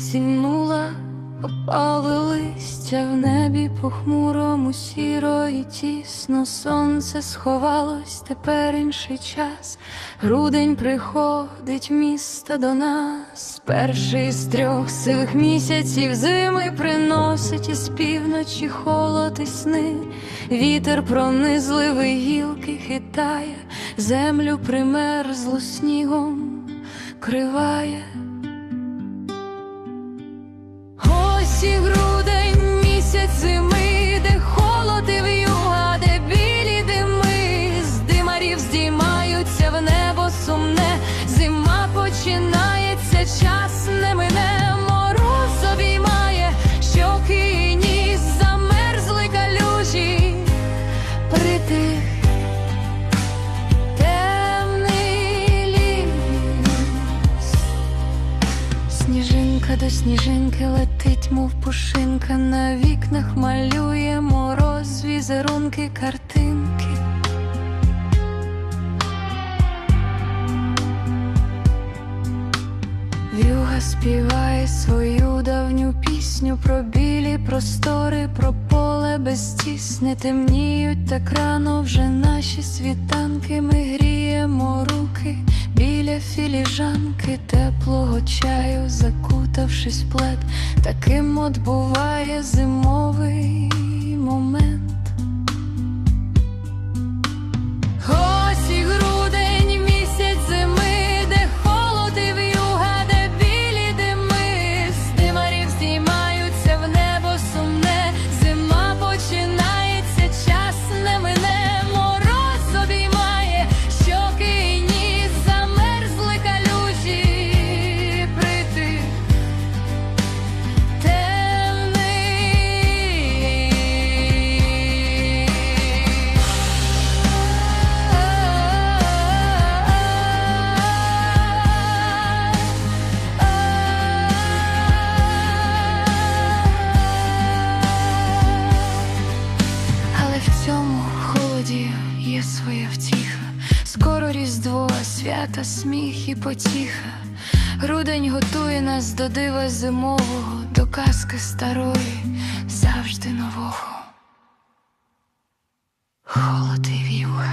осіннула, опали листя в небі похмурому сіро і тісно сонце сховалось, тепер інший час. Грудень приходить місто до нас. Перший з трьох сивих місяців зими приносить із півночі холод і сни. Вітер пронизливий гілки хитає, землю примерзло снігом криває. Ліс. Сніжинка до сніжинки летить, мов пушинка, на вікнах малює мороз, візерунки, картинки. В'юга співає свою давню пісню про білі простори, про безтісне темніють так рано вже наші світанки. Ми гріємо руки біля філіжанки, теплого чаю, закутавшись плед, таким от буває зимовий момент. В цьому холоді є своя втіха. Скоро різдво, свята, сміх і потіха. Грудень готує нас до дива зимового, до казки старої, завжди нового. Холод і вівга.